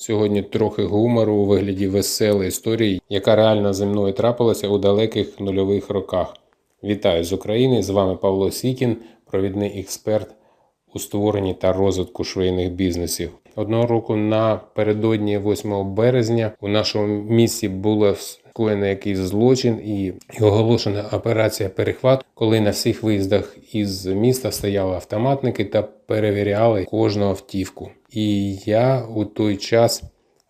Сьогодні трохи гумору у вигляді веселої історії, яка реально зі мною трапилася у далеких нульових роках. Вітаю з України! З вами Павло Сікін, провідний експерт у створенні та розвитку швейних бізнесів. Одного року напередодні 8 березня у нашому місті було скоєно якийсь злочин і оголошена операція перехват, коли на всіх виїздах із міста стояли автоматники та перевіряли кожну автівку. І я у той час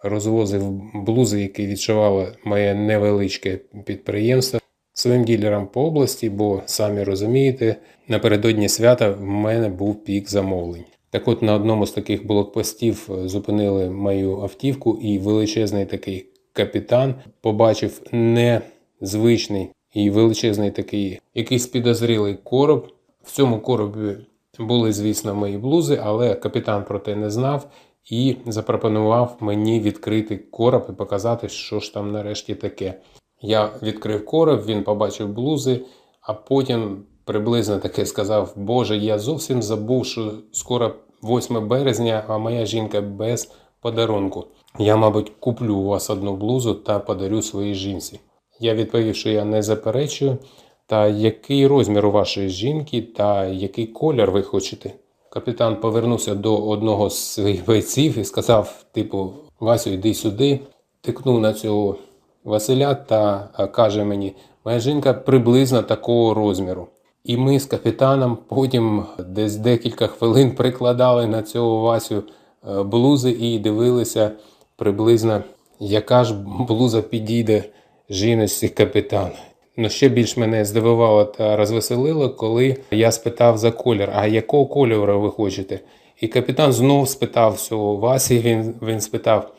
розвозив блузи, які відшивало моє невеличке підприємство своїм ділерам по області, бо самі розумієте, напередодні свята в мене був пік замовлень. Так от на одному з таких блокпостів е, зупинили мою автівку, і величезний такий капітан побачив незвичний і величезний такий якийсь підозрілий короб. В цьому коробі були, звісно, мої блузи, але капітан про те не знав і запропонував мені відкрити короб і показати, що ж там нарешті таке. Я відкрив короб, він побачив блузи, а потім приблизно таке сказав: Боже, я зовсім забув, що скоро 8 березня, а моя жінка без подарунку. Я, мабуть, куплю у вас одну блузу та подарю своїй жінці. Я відповів, що я не заперечую. Та який розмір у вашої жінки, та який колір ви хочете? Капітан повернувся до одного з своїх бойців і сказав: типу, Васю, йди сюди, тикнув на цього Василя та каже мені, моя жінка приблизно такого розміру. І ми з капітаном потім десь декілька хвилин прикладали на цього Васю е, блузи і дивилися приблизно, яка ж блуза підійде жіночці капітана. Ну, ще більш мене здивувало та розвеселило, коли я спитав за колір, а якого кольору ви хочете? І капітан знов спитав цього Васі, він, він спитав,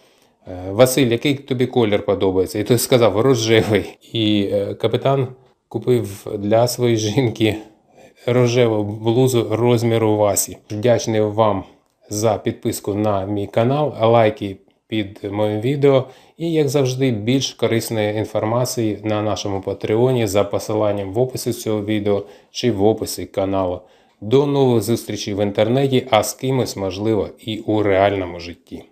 «Е, Василь, який тобі колір подобається? І той сказав рожевий. І е, капітан купив для своєї жінки рожеву блузу розміру Васі. Вдячний вам за підписку на мій канал, лайки під моїм відео. І, як завжди, більш корисної інформації на нашому Патреоні за посиланням в описі цього відео чи в описі каналу. До нових зустрічей в інтернеті, а з кимось можливо і у реальному житті.